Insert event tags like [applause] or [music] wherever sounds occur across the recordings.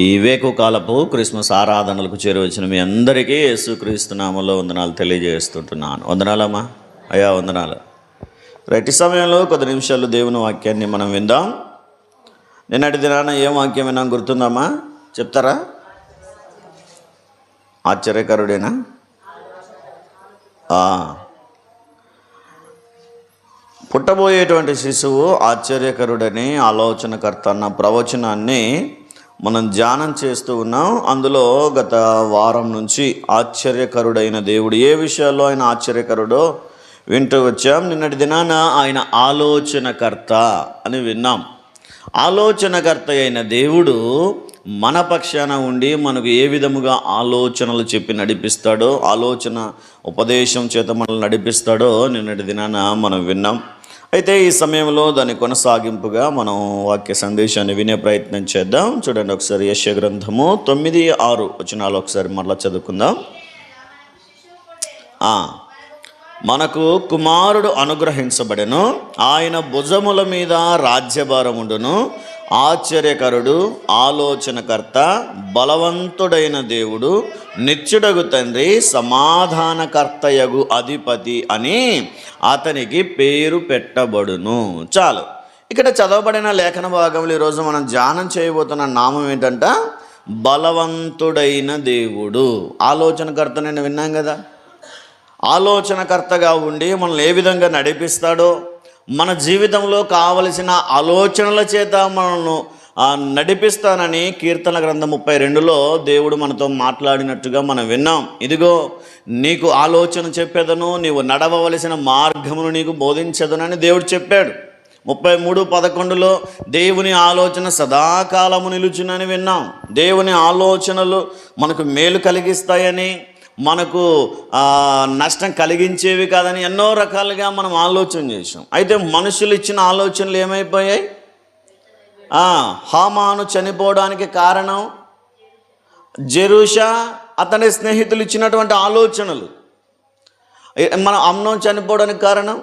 ఈ వేకు కాలపు క్రిస్మస్ ఆరాధనలకు చేరువచ్చిన మీ అందరికీ యేసుక్రీస్తు నామంలో వందనాలు తెలియజేస్తుంటున్నాను. వందనాలమ్మా. అయ్యా వందనాలు. రైట్ సమయంలో కొద్ది నిమిషాలు దేవుని వాక్యాన్ని మనం విందాం. నిన్నటి దినాన ఏం వాక్యం విన్నాం గుర్తుందమ్మా? చెప్తారా? ఆశ్చర్యకరుడేనా? పుట్టబోయేటువంటి శిశువు ఆశ్చర్యకరుడని ఆలోచనకర్త అన్న ప్రవచనాన్ని మనం ధ్యానం చేస్తూ ఉన్నాం. అందులో గత వారం నుంచి ఆశ్చర్యకరుడైన దేవుడు ఏ విషయాల్లో ఆయన ఆశ్చర్యకరుడో వింటూ వచ్చాం. నిన్నటి దినాన ఆయన ఆలోచనకర్త అని విన్నాం. ఆలోచనకర్త అయిన దేవుడు మన పక్షాన ఉండి మనకు ఏ విధముగా ఆలోచనలు చెప్పి నడిపిస్తాడో ఆలోచన ఉపదేశం చేత మనల్ని నడిపిస్తాడో నిన్నటి దినాన మనం విన్నాం. అయితే ఈ సమయంలో దాని కొనసాగింపుగా మనం వాక్య సందేశాన్ని వినే ప్రయత్నం చేద్దాం. చూడండి ఒకసారి యశ గ్రంథము తొమ్మిది ఆరు వచనాలు ఒకసారి మరలా చదువుకుందాం. మనకు కుమారుడు అనుగ్రహించబడెను. ఆయన భుజముల మీద రాజ్యభారం ఉండును. ఆశ్చర్యకరుడు ఆలోచనకర్త బలవంతుడైన దేవుడు నిత్యుడగు తండ్రి సమాధానకర్తయగు అధిపతి అని అతనికి పేరు పెట్టబడును. చాలు. ఇక్కడ చదవబడిన లేఖన భాగంలో ఈరోజు మనం ధ్యానం చేయబోతున్న నామం ఏంటంట? బలవంతుడైన దేవుడు. ఆలోచనకర్త నేను విన్నాం కదా? ఆలోచనకర్తగా ఉండి మనల్ని ఏ విధంగా నడిపిస్తాడో మన జీవితంలో కావలసిన ఆలోచనల చేత మనల్ని నడిపిస్తానని కీర్తన గ్రంథం ముప్పై రెండులో దేవుడు మనతో మాట్లాడినట్టుగా మనం విన్నాం. ఇదిగో నీకు ఆలోచన చెప్పేదను నీవు నడవవలసిన మార్గమును నీకు బోధించదనని దేవుడు చెప్పాడు. ముప్పై మూడు పదకొండులో దేవుని ఆలోచన సదాకాలము నిలుచునని విన్నాం. దేవుని ఆలోచనలు మనకు మేలు కలిగిస్తాయని మనకు నష్టం కలిగించేవి కాదని ఎన్నో రకాలుగా మనం ఆలోచన చేసాం అయితే మనుషులు ఇచ్చిన ఆలోచనలు ఏమైపోయాయి? హామాను చనిపోవడానికి కారణం జెరూషా అతని స్నేహితులు ఇచ్చినటువంటి ఆలోచనలు. మన అమ్నం చనిపోవడానికి కారణం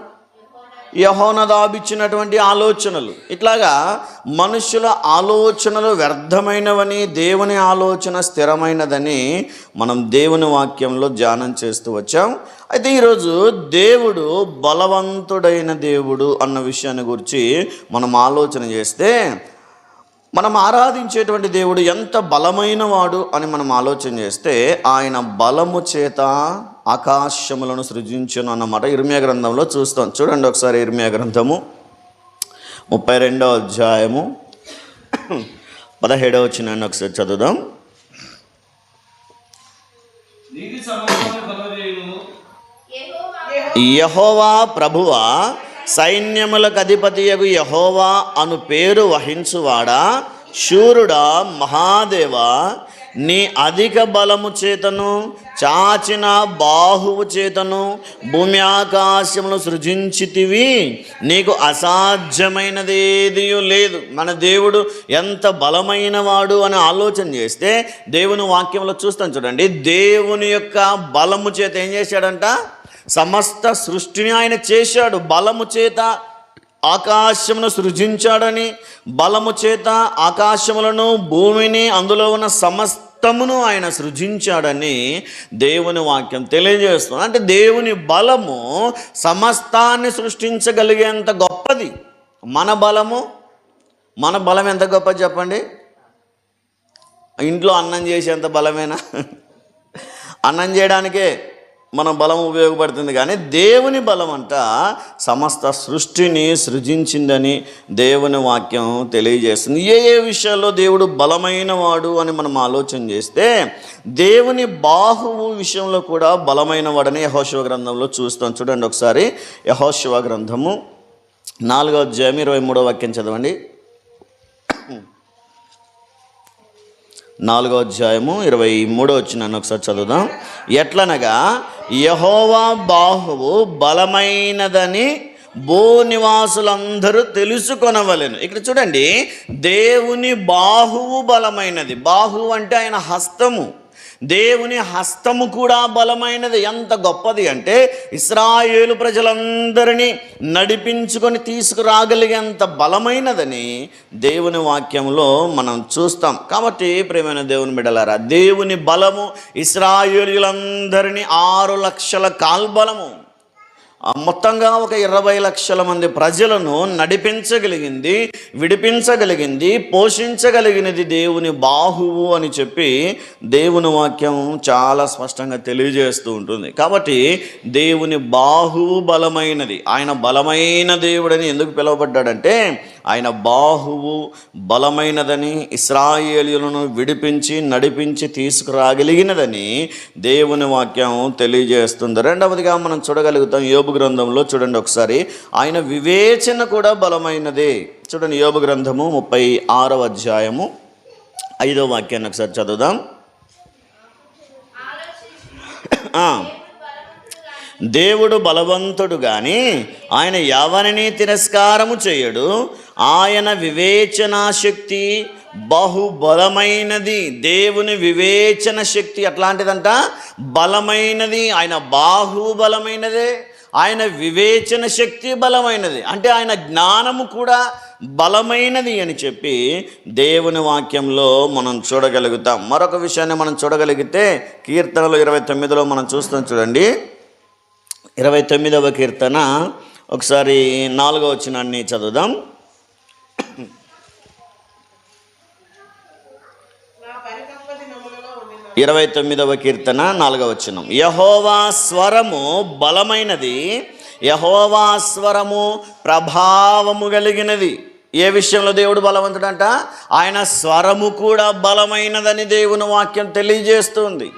యహోనదాబు ఇచ్చినటువంటి ఆలోచనలు. ఇట్లాగా మనుషుల ఆలోచనలు వ్యర్థమైనవని దేవుని ఆలోచన స్థిరమైనదని మనం దేవుని వాక్యంలో ధ్యానం చేస్తూ వచ్చాం. అయితే ఈరోజు దేవుడు బలవంతుడైన దేవుడు అన్న విషయాన్ని గురించి మనం ఆలోచన చేస్తే మనం ఆరాధించేటువంటి దేవుడు ఎంత బలమైన వాడు అని మనం ఆలోచన చేస్తే ఆయన బలము చేత ఆకాశములను సృజించును అన్నమాట ఇర్మియా గ్రంథంలో చూస్తాం. చూడండి ఒకసారి ఇర్మియా గ్రంథము. ముప్పై రెండో అధ్యాయము. పదిహేడవ వచ్చినాన్ని ఒకసారి చదువుదాం. యహోవా ప్రభువా సైన్యములకు అధిపతియగు యహోవా అను పేరు వహించువాడా? శూరుడా మహాదేవా? నీ అధిక బలము చేతను చాచిన బాహువు చేతను భూమి ఆకాశమును సృజించితివి. నీకు అసాధ్యమైనదేది లేదు. మన దేవుడు ఎంత బలమైన వాడు అని ఆలోచన చేస్తే దేవుని వాక్యంలో చూస్తాం చూడండి. దేవుని యొక్క బలము చేత ఏం చేశాడంట? సమస్త సృష్టిని ఆయన చేశాడు. బలము చేత ఆకాశమును సృజించాడని బలము చేత ఆకాశములను భూమిని అందులో ఉన్న సమస్తమును ఆయన సృజించాడని దేవుని వాక్యం తెలియజేస్తుంది. అంటే దేవుని బలము సమస్తాన్ని సృష్టించగలిగేంత గొప్పది. మన బలము మన బలం ఎంత గొప్ప చెప్పండి? ఇంట్లో అన్నం చేసేంత బలమేనా? అన్నం చేయడానికే మన బలం ఉపయోగపడుతుంది కానీ దేవుని బలం అంట సమస్త సృష్టిని సృజించిందని దేవుని వాక్యం తెలియజేస్తుంది. ఏ ఏ విషయాల్లో దేవుడు బలమైన వాడు అని మనం ఆలోచన చేస్తే దేవుని బాహువు విషయంలో కూడా బలమైన వాడని యహోశివ గ్రంథంలో చూస్తాం. చూడండి ఒకసారి యహోశివ గ్రంథము నాలుగో అధ్యాయం ఇరవై మూడో వాక్యం చదవండి. నాలుగో అధ్యాయము ఇరవై మూడో వచ్చిన ఒకసారి చదువుదాం. ఎట్లనగా యహోవా బాహువు బలమైనదని భూనివాసులందరూ తెలుసుకొనవలెను. ఇక్కడ చూడండి దేవుని బాహువు బలమైనది. బాహువు అంటే ఆయన హస్తము. దేవుని హస్తము కూడా బలమైనది. ఎంత గొప్పది అంటే ఇస్రాయేలు ప్రజలందరినీ నడిపించుకొని తీసుకురాగలిగేంత బలమైనదని దేవుని వాక్యంలో మనం చూస్తాం. కాబట్టి ప్రేమైన దేవుని బిడలారా దేవుని బలము ఇస్రాయేలులందరినీ ఆరు లక్షల కాల్బలము. మొత్తంగా ఒక ఇరవై లక్షల మంది ప్రజలను నడిపించగలిగింది విడిపించగలిగింది పోషించగలిగినది దేవుని బాహువు అని చెప్పి దేవుని వాక్యం చాలా స్పష్టంగా తెలియజేస్తూ ఉంటుంది. కాబట్టి దేవుని బాహువు బలమైనది. ఆయన బలమైన దేవుడని ఎందుకు పిలువబడ్డాడంటే ఆయన బాహువు బలమైనదని ఇస్రాయేలీలను విడిపించి నడిపించి తీసుకురాగలిగినదని దేవుని వాక్యం తెలియజేస్తుంది. రెండవదిగా మనం చూడగలుగుతాం యోబు గ్రంథంలో చూడండి ఒకసారి. ఆయన వివేచన కూడా బలమైనదే. చూడండి యోబు గ్రంథము ముప్పై ఆరవ అధ్యాయము ఐదో వాక్యాన్ని ఒకసారి చదువుదాం. దేవుడు బలవంతుడు కానీ ఆయన ఎవరిని తిరస్కారము చేయడు. ఆయన వివేచనాశక్తి బహుబలమైనది. దేవుని వివేచన శక్తి అట్లాంటిదంట. బలమైనది ఆయన బాహుబలమైనదే. ఆయన వివేచన శక్తి బలమైనది. అంటే ఆయన జ్ఞానము కూడా బలమైనది అని చెప్పి దేవుని వాక్యంలో మనం చూడగలుగుతాం. మరొక విషయాన్ని మనం చూడగలిగితే కీర్తనలు ఇరవై తొమ్మిదిలో మనం చూస్తాం చూడండి. ఇరవై తొమ్మిదవ కీర్తన. ఒకసారి నాలుగవ వచ్చినాన్ని చదువుదాం. ఇరవై తొమ్మిదవ కీర్తన నాలుగవ వచనం. యహోవా స్వరము బలమైనది. యహోవా స్వరము ప్రభావము కలిగినది. ఏ విషయంలో దేవుడు బలవంతుడంట? ఆయన స్వరము కూడా బలమైనదని దేవుని వాక్యం తెలియజేస్తుంది.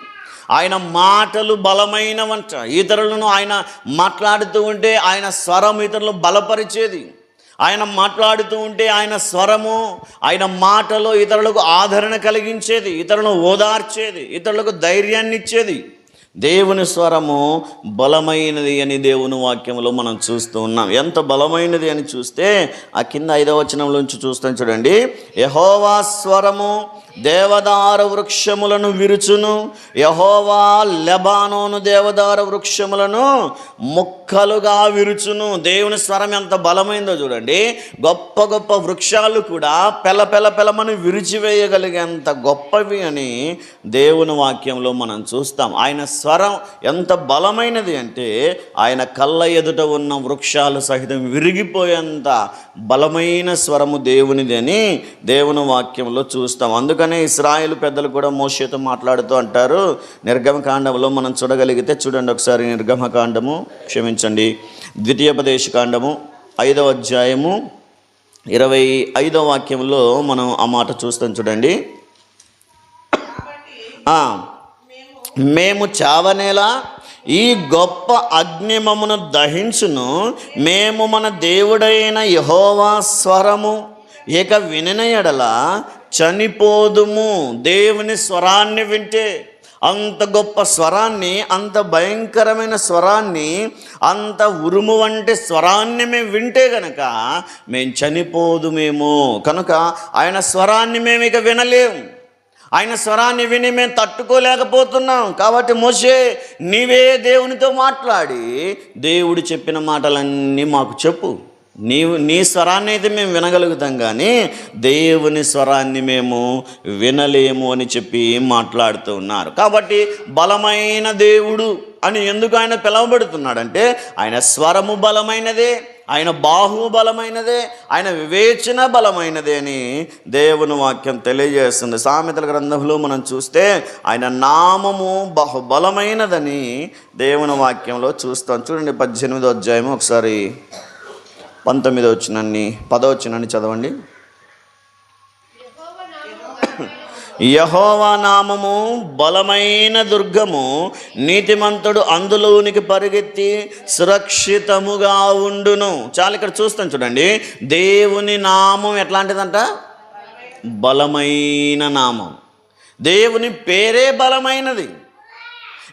ఆయన మాటలు బలమైనవంట. ఇతరులను ఆయన మాట్లాడుతూ ఉంటే ఆయన స్వరం ఇతరులను బలపరిచేది. ఆయన మాట్లాడుతూ ఉంటే ఆయన స్వరము ఆయన మాటలో ఇతరులకు ఆదరణ కలిగించేది ఇతరులను ఓదార్చేది ఇతరులకు ధైర్యాన్ని ఇచ్చేది. దేవుని స్వరము బలమైనది అని దేవుని వాక్యంలో మనం చూస్తూ ఉన్నాం. ఎంత బలమైనది అని చూస్తే ఆ కింద ఐదవ వచనంలోంచి చూస్తాం చూడండి. యహోవా స్వరము దేవదార వృక్షములను విరుచును. యహోవా లెబానోను దేవదార వృక్షములను ముక్కలుగా విరుచును. దేవుని స్వరం ఎంత బలమైందో చూడండి. గొప్ప గొప్ప వృక్షాలు కూడా పెల పెల పెలమని విరిచివేయగలిగేంత గొప్పవి అని దేవుని వాక్యంలో మనం చూస్తాం. ఆయన స్వరం ఎంత బలమైనది అంటే ఆయన కళ్ళ ఎదుట ఉన్న వృక్షాలు సహితం విరిగిపోయేంత బలమైన స్వరము దేవునిది అని దేవుని వాక్యంలో చూస్తాం. అందుకని ఇస్రాయేల్ పెద్దలు కూడా మోషేతో మాట్లాడుతూ అంటారు నిర్గమకాండంలో మనం చూడగలిగితే చూడండి ఒకసారి నిర్గమకాండము క్షమించండి ద్వితీయోపదేశ కాండము ఐదవ అధ్యాయము ఇరవై ఐదవ వాక్యంలో మనం ఆ మాట చూస్తాం చూడండి. మేము చావనేలా ఈ గొప్ప అగ్నిమమును దహించును మేము మన దేవుడైన యహోవా స్వరము ఇక వినిన చనిపోదుము. దేవుని స్వరాన్ని వింటే అంత గొప్ప స్వరాన్ని అంత భయంకరమైన స్వరాన్ని అంత ఉరుము వంటి స్వరాన్ని మేము వింటే గనక మేము చనిపోదుమేమో. కనుక ఆయన స్వరాన్ని మేము ఇక వినలేము ఆయన స్వరాన్ని విని మేము తట్టుకోలేకపోతున్నాం. కాబట్టి మోషే నీవే దేవునితో మాట్లాడి దేవుడు చెప్పిన మాటలన్నీ మాకు చెప్పు. నీవు నీ స్వరాన్ని అయితే మేము వినగలుగుతాం కానీ దేవుని స్వరాన్ని మేము వినలేము అని చెప్పి మాట్లాడుతూ ఉన్నారు. కాబట్టి బలమైన దేవుడు అని ఎందుకు ఆయన పిలవబడుతున్నాడంటే ఆయన స్వరము బలమైనదే ఆయన బాహు బలమైనదే ఆయన వివేచన బలమైనదే అని దేవుని వాక్యం తెలియజేస్తుంది. సామెతల గ్రంథంలో మనం చూస్తే ఆయన నామము బహుబలమైనదని దేవుని వాక్యంలో చూస్తాం. చూడండి పద్దెనిమిదో అధ్యాయము ఒకసారి. పంతొమ్మిదో వచ్చినాన్ని పదో వచ్చినన్ని చదవండి. యహోవా నామము బలమైన దుర్గము నీతిమంతుడు అందులోనికి పరిగెత్తి సురక్షితముగా ఉండును. చాలా ఇక్కడ చూస్తాను చూడండి. దేవుని నామం ఎట్లాంటిదంట? బలమైన నామం. దేవుని పేరే బలమైనది.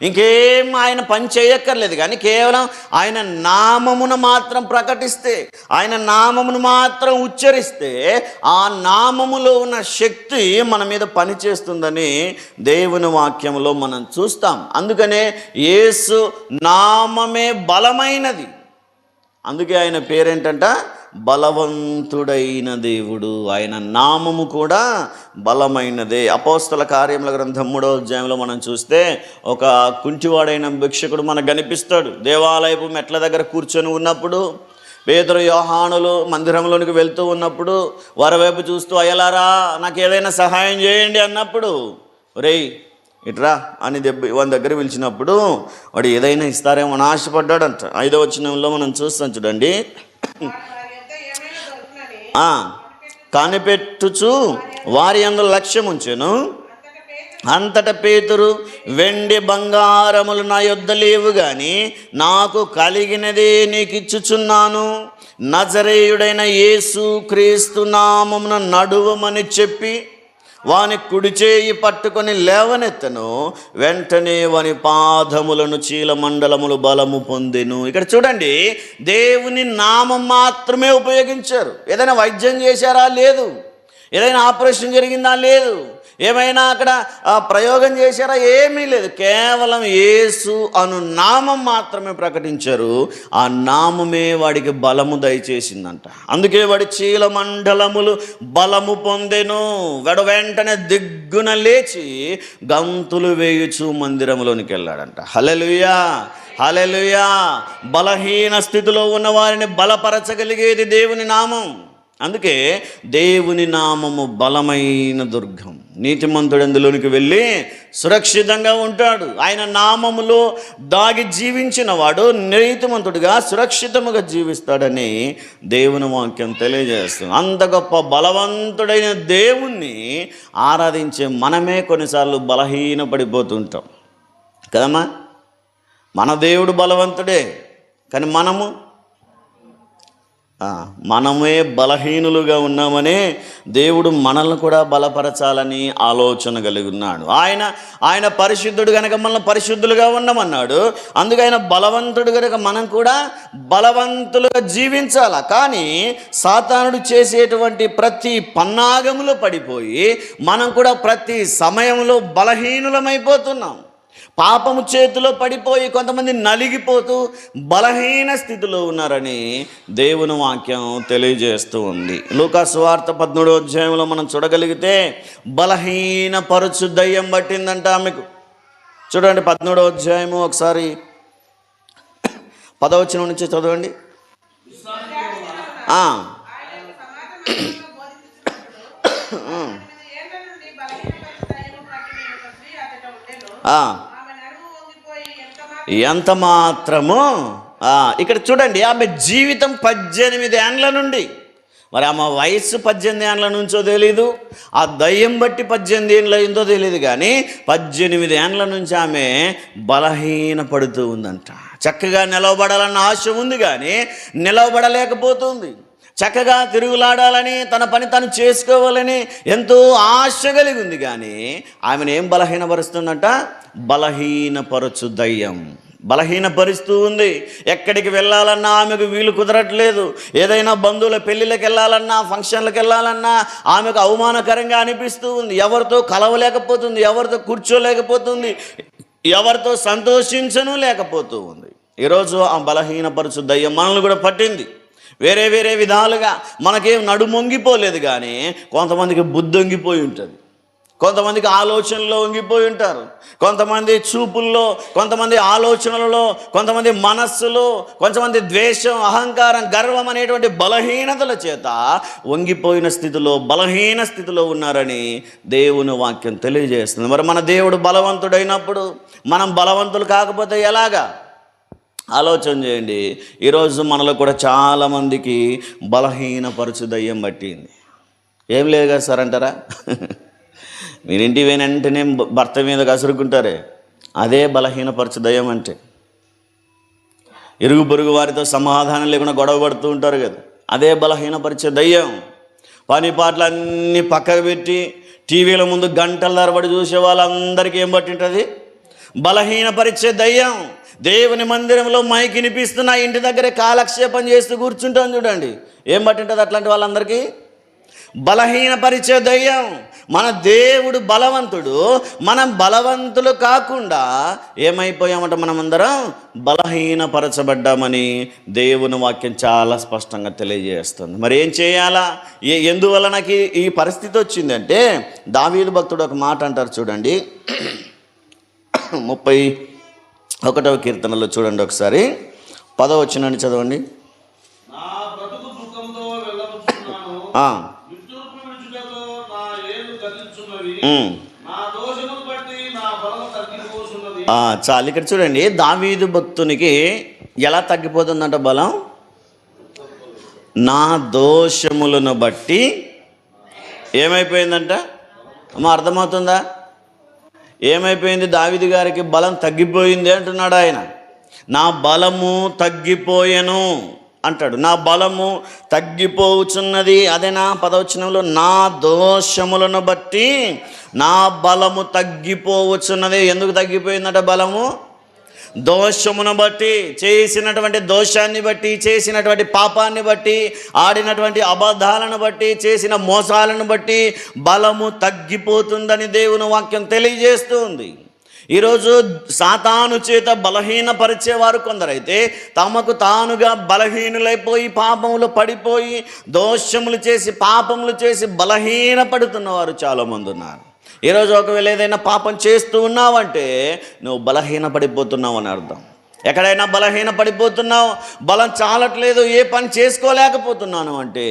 ఇంకేం ఆయన పని చేయక్కర్లేదు కానీ కేవలం ఆయన నామమును మాత్రం ప్రకటిస్తే ఆయన నామమును మాత్రం ఉచ్చరిస్తే ఆ నామములో ఉన్న శక్తి మన మీద పనిచేస్తుందని దేవుని వాక్యంలో మనం చూస్తాం. అందుకనే యేసు నామమే బలమైనది. అందుకే ఆయన పేరేంటంట? బలవంతుడైన దేవుడు. ఆయన నామము కూడా బలమైనదే. అపోస్తల కార్యముల గ్రంథం మూడో అధ్యాయంలో మనం చూస్తే ఒక కుంటివాడైన భిక్షకుడు మనకు కనిపిస్తాడు. దేవాలయపు మెట్ల దగ్గర కూర్చొని ఉన్నప్పుడు పేదరు యోహానులు మందిరంలోనికి వెళ్తూ ఉన్నప్పుడు వారి చూస్తూ అయ్యలారా నాకు ఏదైనా సహాయం చేయండి అన్నప్పుడు ఒరేయ్ ఇట్రా అని దెబ్బ వాని దగ్గర పిలిచినప్పుడు వాడు ఏదైనా ఇస్తారేమో అని ఆశపడ్డాడంట. ఐదో వచ్చినంలో మనం చూస్తాం చూడండి. కనిపెట్టుచు వారి అందులో లక్ష్యం ఉంచెను అంతట పేతురు వెండి బంగారములు నా యొద్ద లేవు కానీ నాకు కలిగినదే నీకు ఇచ్చుచున్నాను నజరేయుడైన యేసు క్రీస్తు నామమున నడువమని చెప్పి వాని కుడి చేయి పట్టుకొని లేవనెత్తను. వెంటనే వాని పాదములను చీలమండలములు బలము పొందెను. ఇక్కడ చూడండి దేవుని నామం మాత్రమే ఉపయోగించారు. ఏదైనా వైద్యం చేశారా? లేదు. ఏదైనా ఆపరేషన్ జరిగిందా? లేదు. ఏమైనా అక్కడ ప్రయోగం చేశారా? ఏమీ లేదు. కేవలం యేసు అను నామం మాత్రమే ప్రకటించారు. ఆ నామమే వాడికి బలము దయచేసిందంట. అందుకే వాడి చీల మండలములు బలము పొందెను. వెడ వెంటనే దిగ్గున లేచి గంతులు వేయుచు మందిరంలోనికి వెళ్ళాడంట. హలలుయా హలలుయా బలహీన స్థితిలో ఉన్న వారిని బలపరచగలిగేది దేవుని నామం. అందుకే దేవుని నామము బలమైన దుర్గం. నీతిమంతుడు అందులోనికి వెళ్ళి సురక్షితంగా ఉంటాడు. ఆయన నామములో దాగి జీవించిన వాడు నీతిమంతుడిగా సురక్షితముగా జీవిస్తాడని దేవుని వాక్యం తెలియజేస్తుంది. అంత గొప్ప బలవంతుడైన దేవుణ్ణి ఆరాధించే మనమే కొన్నిసార్లు బలహీన పడిపోతుంటాం కదమ్మా? మన దేవుడు బలవంతుడే. కానీ మనము మనమే బలహీనులుగా ఉన్నామని దేవుడు మనల్ని కూడా బలపరచాలని ఆలోచన కలిగి ఉన్నాడు ఆయన ఆయన పరిశుద్ధుడు కనుక మనల్ని పరిశుద్ధులుగా ఉండమన్నాడు అందుకు ఆయన బలవంతుడు కనుక మనం కూడా బలవంతులుగా జీవించాల? కానీ సాతానుడు చేసేటువంటి ప్రతి పన్నాగములో పడిపోయి మనం కూడా ప్రతి సమయంలో బలహీనులమైపోతున్నాం. పాపము చేతిలో పడిపోయి కొంతమంది నలిగిపోతూ బలహీన స్థితిలో ఉన్నారని దేవుని వాక్యం తెలియజేస్తూ ఉంది. లూకాసు వార్త పద్మూడో అధ్యాయంలో మనం చూడగలిగితే బలహీన పరుచు దయ్యం పట్టిందంట ఆమెకు. చూడండి పద్మూడో అధ్యాయము ఒకసారి పదవచనం నుంచి చదవండి. ఆ. ఎంత మాత్రము ఇక్కడ చూడండి ఆమె జీవితం పద్దెనిమిది ఏండ్ల నుండి. మరి ఆమె వయస్సు పద్దెనిమిది ఏండ్ల నుంచో తెలీదు ఆ దయ్యం బట్టి పద్దెనిమిది ఏండ్ల అయిందో తెలియదు కానీ పద్దెనిమిది ఏండ్ల నుంచి ఆమె బలహీన పడుతూ ఉందంట. చక్కగా నిలవబడాలన్న ఆశ ఉంది కానీ నిలవబడలేకపోతుంది. చక్కగా తిరుగులాడాలని తన పని తను చేసుకోవాలని ఎంతో ఆశ కలిగి ఉంది. కానీ ఆమెను ఏం బలహీనపరుస్తుందంట? బలహీనపరచు దయ్యం. బలహీనపరుస్తూ ఉంది. ఎక్కడికి వెళ్ళాలన్నా ఆమెకు వీలు కుదరట్లేదు. ఏదైనా బంధువుల పెళ్ళిళ్ళకి వెళ్ళాలన్నా ఫంక్షన్లకు వెళ్ళాలన్నా ఆమెకు అవమానకరంగా అనిపిస్తూ ఉంది. ఎవరితో కలవలేకపోతుంది ఎవరితో కూర్చోలేకపోతుంది ఎవరితో సంతోషించను లేకపోతూ ఉంది. ఈరోజు ఆ బలహీనపరచు దయ్యం మనల్ని కూడా పట్టింది. వేరే వేరే విధాలుగా మనకేం నడుమొంగిపోలేదు కానీ కొంతమందికి బుద్ధి వంగిపోయి ఉంటుంది. కొంతమందికి ఆలోచనలో వంగిపోయి ఉంటారు. కొంతమంది చూపుల్లో కొంతమంది ఆలోచనలలో కొంతమంది మనస్సులో కొంతమంది ద్వేషం అహంకారం గర్వం అనేటువంటి బలహీనతల చేత వంగిపోయిన స్థితిలో బలహీన స్థితిలో ఉన్నారని దేవుని వాక్యం తెలియజేస్తుంది. మరి మన దేవుడు బలవంతుడైనప్పుడు మనం బలవంతులు కాకపోతే ఎలాగా? ఆలోచన చేయండి. ఈరోజు మనలో కూడా చాలామందికి బలహీనపరచు దయ్యం పట్టింది. ఏం లేదు కదా సార్ అంటారా? [laughs] మీరింటి పోయిన వెంటనే భర్త మీద కసురుకుంటారే అదే బలహీనపరచు దయ్యం అంటే. ఇరుగు పొరుగు వారితో సమాధానం లేకుండా గొడవ పడుతూ ఉంటారు కదా. అదే బలహీనపరిచే దయ్యం. పని పాటలన్నీ పక్కకు పెట్టి టీవీల ముందు గంటల తరబడి చూసే వాళ్ళందరికీ ఏం పట్టింటుంది? బలహీనపరిచే దయ్యం. దేవుని మందిరంలో మైకి వినిపిస్తున్న ఇంటి దగ్గరే కాలక్షేపం చేస్తూ కూర్చుంటాం చూడండి. ఏం పట్టింటుంది అట్లాంటి వాళ్ళందరికీ? బలహీనపరిచే దయ్యం. మన దేవుడు బలవంతుడు. మనం బలవంతులు కాకుండా ఏమైపోయామంట మనమందరం? బలహీనపరచబడ్డామని దేవుని వాక్యం చాలా స్పష్టంగా తెలియజేస్తుంది. మరి ఏం చేయాలా? ఏ ఎందువల్ల నాకు ఈ- ఈ పరిస్థితి వచ్చిందంటే దావీదు భక్తుడు ఒక మాట అంటారు చూడండి. [clears throat] ముప్పై ఒకటవ కీర్తనలో చూడండి ఒకసారి. చదవండి. బలము తగ్గిపోతున్నది. ఆ, చాలు ఇక్కడ చూడండి. దావీదు భక్తునికి ఎలా తగ్గిపోతుందంట బలం? నా దోషములను బట్టి. ఏమైపోయిందంట? అమ్మ అర్థమవుతుందా? ఏమైపోయింది? దావిది గారికి బలం తగ్గిపోయింది అంటున్నాడు ఆయన. నా బలము తగ్గిపోయెను అంటాడు. నా బలము తగ్గిపోవచ్చున్నది అదే నా పదవచనంలో. నా దోషములను బట్టి నా బలము తగ్గిపోవచ్చున్నది ఎందుకు తగ్గిపోయిందట బలము? దోషమును బట్టి చేసినటువంటి దోషాన్ని బట్టి చేసినటువంటి పాపాన్ని బట్టి ఆడినటువంటి అబద్ధాలను బట్టి చేసిన మోసాలను బట్టి బలము తగ్గిపోతుందని దేవుని వాక్యం తెలియజేస్తుంది. ఈరోజు సాతాను చేత బలహీనపరిచేవారు కొందరైతే తమకు తానుగా బలహీనులైపోయి పాపములు పడిపోయి దోషములు చేసి పాపములు చేసి బలహీనపడుతున్నవారు చాలామంది ఉన్నారు. ఈరోజు ఒకవేళ ఏదైనా పాపం చేస్తూ ఉన్నావంటే నువ్వు బలహీన పడిపోతున్నావు అని అర్థం. ఎక్కడైనా బలహీన పడిపోతున్నావు బలం చాలట్లేదు ఏ పని చేసుకోలేకపోతున్నాను అంటే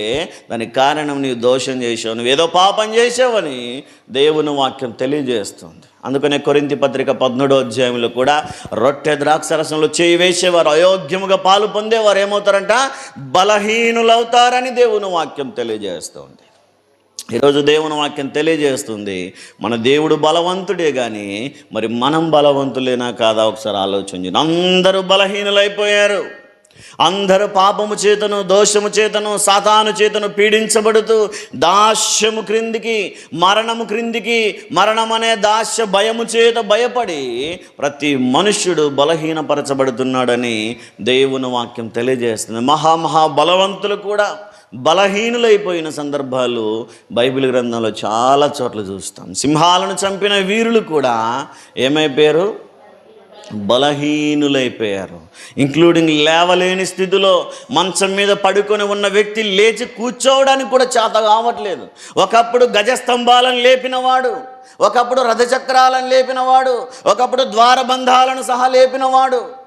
దానికి కారణం నీవు దోషం చేసావు నువ్వు ఏదో పాపం చేసావని దేవుని వాక్యం తెలియజేస్తుంది. అందుకనే కొరింతి పత్రిక పద్మూడో అధ్యాయంలో కూడా రొట్టె ద్రాక్షరసంలో చేయి వేసేవారు అయోగ్యముగా పాలు పొందేవారు ఏమవుతారంట? బలహీనులవుతారని దేవుని వాక్యం తెలియజేస్తుంది. ఈరోజు దేవుని వాక్యం తెలియజేస్తుంది. మన దేవుడు బలవంతుడే కానీ మరి మనం బలవంతులేనా కాదా? ఒకసారి ఆలోచించి. అందరూ బలహీనులైపోయారు. అందరూ పాపము చేతను దోషము చేతను సాతాను చేతను పీడించబడుతూ దాస్యము క్రిందికి మరణము క్రిందికి మరణం అనే దాస్య భయము చేత భయపడి ప్రతి మనుష్యుడు బలహీనపరచబడుతున్నాడని దేవుని వాక్యం తెలియజేస్తుంది. మహా మహా బలవంతులు కూడా బలహీనులైపోయిన సందర్భాలు బైబిల్ గ్రంథంలో చాలా చోట్ల చూస్తాం. సింహాలను చంపిన వీరులు కూడా ఏమైపోయారు? బలహీనులైపోయారు. ఇంక్లూడింగ్ లేవలేని స్థితిలో మంచం మీద పడుకొని ఉన్న వ్యక్తి లేచి కూర్చోవడానికి కూడా చేత కావట్లేదు. ఒకప్పుడు గజస్తంభాలను లేపినవాడు ఒకప్పుడు రథచక్రాలను లేపినవాడు ఒకప్పుడు ద్వారబంధాలను సహా లేపినవాడు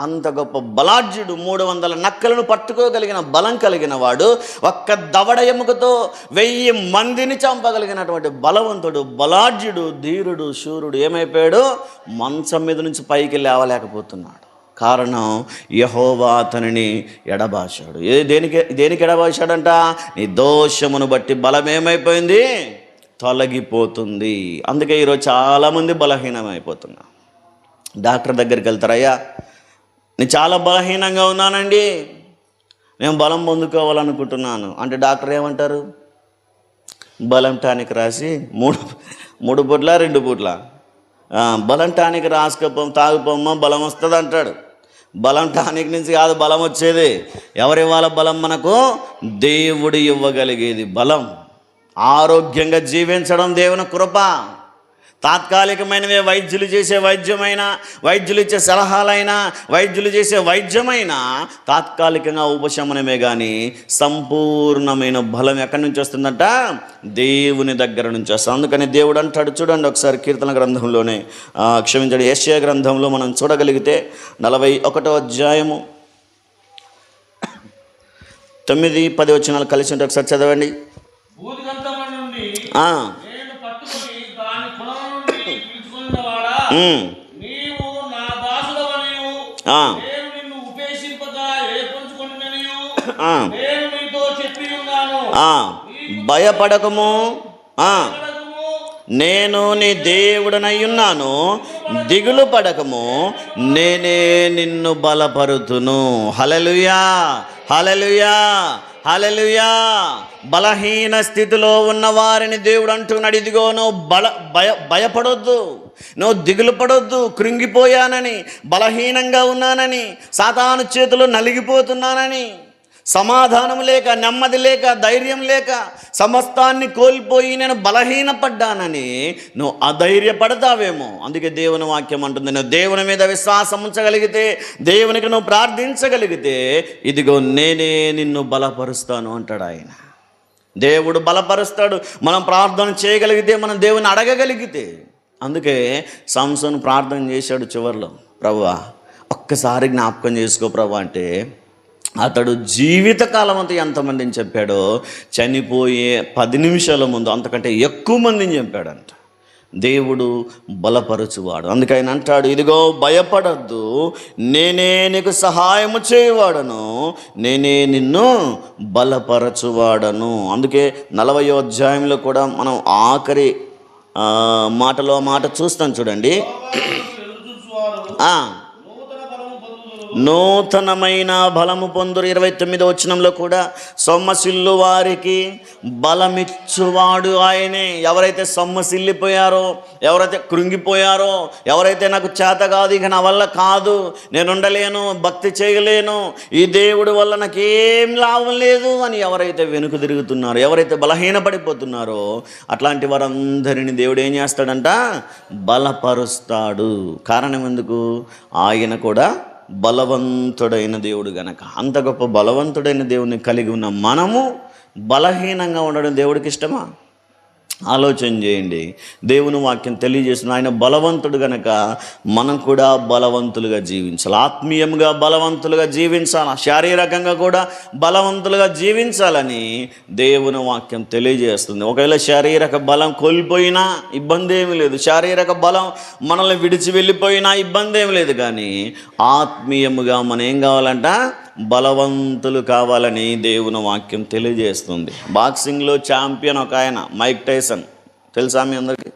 అంత గొప్ప బలాఢ్యుడు మూడు వందల నక్కలను పట్టుకోగలిగిన బలం కలిగిన వాడు ఒక్క దవడ ఎముకతో వెయ్యి మందిని చంపగలిగినటువంటి బలవంతుడు బలాఢ్యుడు ధీరుడు శూరుడు ఏమైపోయాడు? మంచం మీద నుంచి పైకి లేవలేకపోతున్నాడు. కారణం యహోవా అతనిని ఎడబాశాడు. ఏ దేనికి దేనికి ఎడబాశాడంట? నీ దోషమును బట్టి బలం ఏమైపోయింది తొలగిపోతుంది. అందుకే ఈరోజు చాలామంది బలహీనమైపోతున్నారు. డాక్టర్ దగ్గరికి వెళ్తారయ్యా నేను చాలా బలహీనంగా ఉన్నానండి. నేను బలం పొందుకోవాలనుకుంటున్నాను. అంటే డాక్టర్ ఏమంటారు? బలం టానిక్ రాసి మూడు మూడు పూట్ల రెండు పూట్ల. బలం టానిక్ రాసుకపోం తాగుపోమ్మ బలం వస్తుంది అంటాడు బలం టానిక్ నుంచి కాదు బలం వచ్చేది. ఎవరి వాళ్ళ బలం మనకు? దేవుడు ఇవ్వగలిగేది బలం. ఆరోగ్యంగా జీవించడం దేవుని కృప. తాత్కాలికమైనవే వైద్యులు చేసే వైద్యమైన వైద్యులు ఇచ్చే సలహాలైనా వైద్యులు చేసే వైద్యమైన తాత్కాలికంగా ఉపశమనమే కానీ సంపూర్ణమైన బలం ఎక్కడి నుంచి వస్తుందంట? దేవుని దగ్గర నుంచి వస్తుంది. అందుకని దేవుడు అంటాడు చూడండి ఒకసారి కీర్తన గ్రంథంలోనే. క్షమించండి ఏషియా గ్రంథంలో మనం చూడగలిగితే నలభై ఒకటో అధ్యాయము. తొమ్మిది పది వచ్చినాలు కలిసి ఉంటే ఒకసారి చదవండి భూదిగంతముల నుండి ఆ, నేను పట్టుకొని దాని కుణం నుండి పిలుచుకున్నవాడా ఉమ్, నీవు నా దాసుడవనియు. ఆ, నేను నిన్ను ఉపేక్షింపగా ఏర్పరచుకొనిననియు ఆ, నేను నీతో చెప్పి ఉన్నాను. భయపడకము. నేను నీ దేవుడనయ్యున్నాను దిగులు పడకము. నేనే నిన్ను బలపరుతును. హలలుయా హలలుయా హలలుయా బలహీన స్థితిలో ఉన్న వారిని దేవుడు అంటున్నాడు. ఇదిగో నువ్వు బల భయ భయపడొద్దు. నువ్వు దిగులు పడొద్దు కృంగిపోయానని బలహీనంగా ఉన్నానని సాతాను చేతిలో నలిగిపోతున్నానని. సమాధానం లేక నెమ్మది లేక ధైర్యం లేక సమస్తాన్ని కోల్పోయి నేను బలహీనపడ్డానని నువ్వు అధైర్యపడతావేమో. అందుకే దేవుని వాక్యం అంటుంది నువ్వు దేవుని మీద విశ్వాసం ఉంచగలిగితే దేవునికి నువ్వు ప్రార్థించగలిగితే ఇదిగో నేనే నిన్ను బలపరుస్తాను అంటాడు ఆయన. దేవుడు బలపరుస్తాడు మనం ప్రార్థన చేయగలిగితే మనం దేవుని అడగగలిగితే. అందుకే సాంసన్ ప్రార్థన చేశాడు చివరిలో ప్రభా ఒక్కసారి జ్ఞాపకం చేసుకో ప్రభా అంటే అతడు జీవితకాలం అంతా ఎంతమందిని చెప్పాడో చనిపోయే పది నిమిషాల ముందు అంతకంటే ఎక్కువ మందిని చెప్పాడంట దేవుడు బలపరచువాడు. అందుకని అంటాడు ఇదిగో భయపడద్దు. నేనే నీకు సహాయము చేయవాడను. నేనే నిన్ను బలపరచువాడను. అందుకే నలభై అధ్యాయంలో కూడా మనం ఆఖరి మాటలో మాట చూస్తాం చూడండి ఎదురుచూచువారు ఆ, నూతన బలము పొందుదురు నూతనమైన బలము పొందురు. ఇరవై తొమ్మిదో వచనంలో కూడా సొమ్మసిల్లు వారికి బలమిచ్చువాడు ఆయనే. ఎవరైతే సొమ్మసిల్లిపోయారో ఎవరైతే కృంగిపోయారో ఎవరైతే నాకు చేత కాదు ఇక నా వల్ల కాదు నేను ఉండలేను భక్తి చేయలేను ఈ దేవుడి వల్ల నాకేం లాభం లేదు అని ఎవరైతే వెనుక తిరుగుతున్నారో ఎవరైతే బలహీనపడిపోతున్నారో అట్లాంటి వారందరిని దేవుడు ఏం చేస్తాడంట? బలపరుస్తాడు. కారణం ఎందుకు? ఆయన కూడా బలవంతుడైన దేవుడు గనక. అంత గొప్ప బలవంతుడైన దేవుని కలిగి ఉన్న మనము బలహీనంగా ఉండడం దేవుడికి ఇష్టమా? ఆలోచన చేయండి. దేవుని వాక్యం తెలియజేసిన ఆయన బలవంతుడు గనక మనం కూడా బలవంతులుగా జీవించాలి. ఆత్మీయంగా బలవంతులుగా జీవించాలి? శారీరకంగా కూడా బలవంతులుగా జీవించాలని దేవుని వాక్యం తెలియజేస్తుంది. ఒకవేళ శారీరక బలం కోల్పోయినా ఇబ్బంది ఏమీ లేదు. శారీరక బలం మనల్ని విడిచి వెళ్ళిపోయినా ఇబ్బంది ఏమి లేదు కానీ ఆత్మీయముగా మనం ఏం కావాలంట? బలవంతులు కావాలని దేవుని వాక్యం తెలియజేస్తుంది. బాక్సింగ్లో ఛాంపియన్ ఒక ఆయన మైక్ టైసన్. తెలుసా మీ అందరికీ?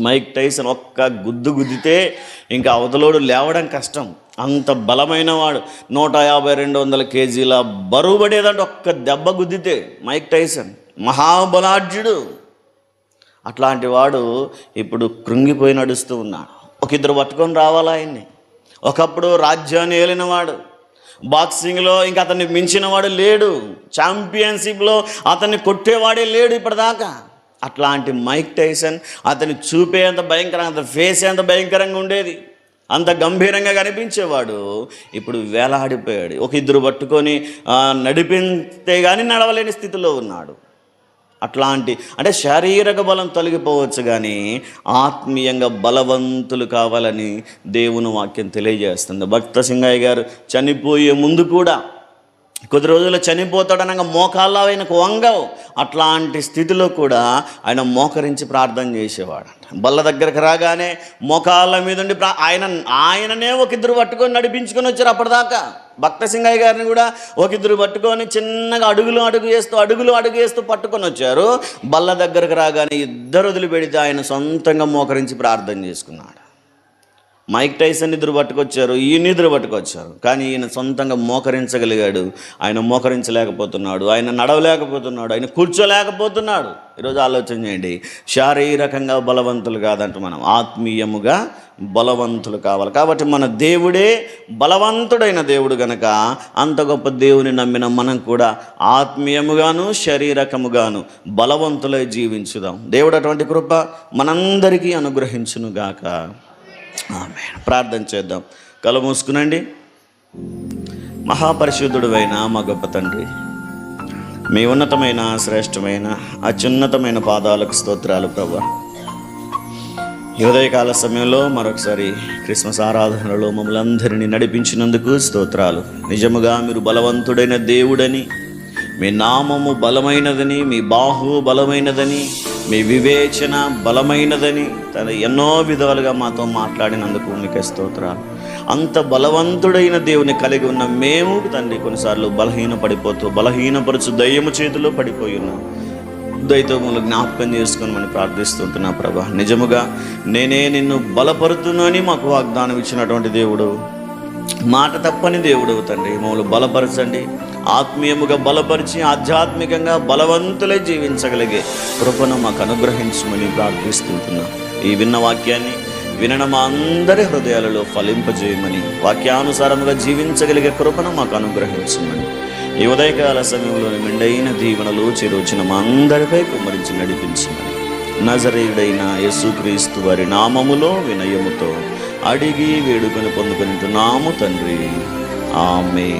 మైక్ టైసన్ ఒక్క గుద్దు గుద్దితే ఇంకా అవతలోడు లేవడం కష్టం. అంత బలమైన వాడు. నూట యాభై రెండు వందల కేజీల బరువు పడేదంటే ఒక్క దెబ్బ గుద్దితే మైక్ టైసన్. మహాబలాఢ్యుడు. అట్లాంటి వాడు ఇప్పుడు కృంగిపోయి నడుస్తూ ఉన్నాడు. ఒక ఇద్దరు పట్టుకొని రావాలా ఆయన్ని. ఒకప్పుడు రాజ్యాన్ని ఏలినవాడు. బాక్సింగ్లో ఇంకా అతన్ని మించినవాడు లేడు. ఛాంపియన్షిప్లో అతన్ని కొట్టేవాడే లేడు ఇప్పటిదాకా. అట్లాంటి మైక్ టైసన్ అతని చూపే అంత భయంకరంగా అంత ఫేస్ అంత భయంకరంగా ఉండేది. అంత గంభీరంగా కనిపించేవాడు. ఇప్పుడు వేలాడిపోయాడు. ఒక ఇద్దరు పట్టుకొని నడిపితే కానీ నడవలేని స్థితిలో ఉన్నాడు. అట్లాంటి అంటే శారీరక బలం తొలగిపోవచ్చు కానీ ఆత్మీయంగా బలవంతులు కావాలని దేవుని వాక్యం తెలియజేస్తుంది. భక్త సింగయ్య గారు చనిపోయే ముందు కూడా కొద్ది రోజులు చనిపోతాడనగా మోకాల్లో ఆయనకు వంగవు. అట్లాంటి స్థితిలో కూడా ఆయన మోకరించి ప్రార్థన చేసేవాడు బల్ల దగ్గరకు రాగానే మోకాళ్ళ మీద ఉండి ప్రా ఆయన ఆయననే ఒక ఇద్దరు పట్టుకొని నడిపించుకొని వచ్చారు అప్పటిదాకా. భక్త సింగయ్య గారిని కూడా ఒక ఇద్దరు పట్టుకొని చిన్నగా అడుగులు అడుగు వేస్తూ అడుగులు అడుగు వేస్తూ పట్టుకొని వచ్చారు. బల్ల దగ్గరకు రాగానే ఇద్దరు వదిలిపెడితే ఆయన సొంతంగా మోకరించి ప్రార్థన చేసుకున్నాడు. మైక్ టైసన్ నిద్ర పట్టుకొచ్చారు ఈ నిద్ర పట్టుకొచ్చారు. కానీ ఈయన సొంతంగా మోకరించగలిగాడు. ఆయన మోకరించలేకపోతున్నాడు. ఆయన నడవలేకపోతున్నాడు. ఆయన కూర్చోలేకపోతున్నాడు. ఈరోజు ఆలోచన చేయండి. శారీరకంగా బలవంతులు కాదంట మనం. ఆత్మీయముగా బలవంతులు కావాలి. కాబట్టి మన దేవుడే బలవంతుడైన దేవుడు గనక అంత గొప్ప దేవుని నమ్మిన మనం కూడా ఆత్మీయముగాను శరీరకముగాను బలవంతులై జీవించుదాం. దేవుడు అటువంటి కృప మనందరికీ అనుగ్రహించునుగాక. ఆమె ప్రార్థన చేద్దాం. కళ్ళు మూసుకునండి. మహాపరిశుద్ధుడు అయిన మా గొప్ప తండ్రి మీ ఉన్నతమైన శ్రేష్టమైన అత్యున్నతమైన పాదాలకు స్తోత్రాలు ప్రభా. ఈ ఉదయకాల సమయంలో మరొకసారి క్రిస్మస్ ఆరాధనలో మమ్మల్ని అందరినీ నడిపించినందుకు స్తోత్రాలు. నిజముగా మీరు బలవంతుడైన దేవుడని మీ నామము బలమైనదని మీ బాహు బలమైనదని మీ వివేచన బలమైనదని తన ఎన్నో విధాలుగా మాతో మాట్లాడినందుకు నీకే స్తోత్రాలు. అంత బలవంతుడైన దేవుని కలిగి ఉన్న మేము తండ్రి కొన్నిసార్లు బలహీన పడిపోతూ బలహీనపరచు దయ్యము చేతిలో పడిపోయి ఉన్నాం. దైతములు జ్ఞాపకం చేసుకొని మనం ప్రార్థిస్తుంటున్నా ప్రభా. నిజముగా నేనే నిన్ను బలపరుతున్నానని మాకు వాగ్దానం ఇచ్చినటువంటి దేవుడు. మాట తప్పని దేవుడు తండ్రి. మమ్మల్ని బలపరచండి. ఆత్మీయముగా బలపరిచి ఆధ్యాత్మికంగా బలవంతులై జీవించగలిగే కృపను మాకు అనుగ్రహించమని ప్రార్థిస్తుంటున్నాం. ఈ విన్న వాక్యాన్ని వినడం మా అందరి హృదయాలలో ఫలింపజేయమని వాక్యానుసారముగా జీవించగలిగే కృపను మాకు అనుగ్రహించమని ఈ ఉదయకాల సమయంలోని మెండైన దీవెనలు చేరొచ్చిన మా అందరిపై కుమరించి నడిపించమని నజరేయుడైన యేసుక్రీస్తు వారి నామములో వినయముతో అడిగి వేడుకొని పొందుకుంటున్నాము తండ్రి. ఆమె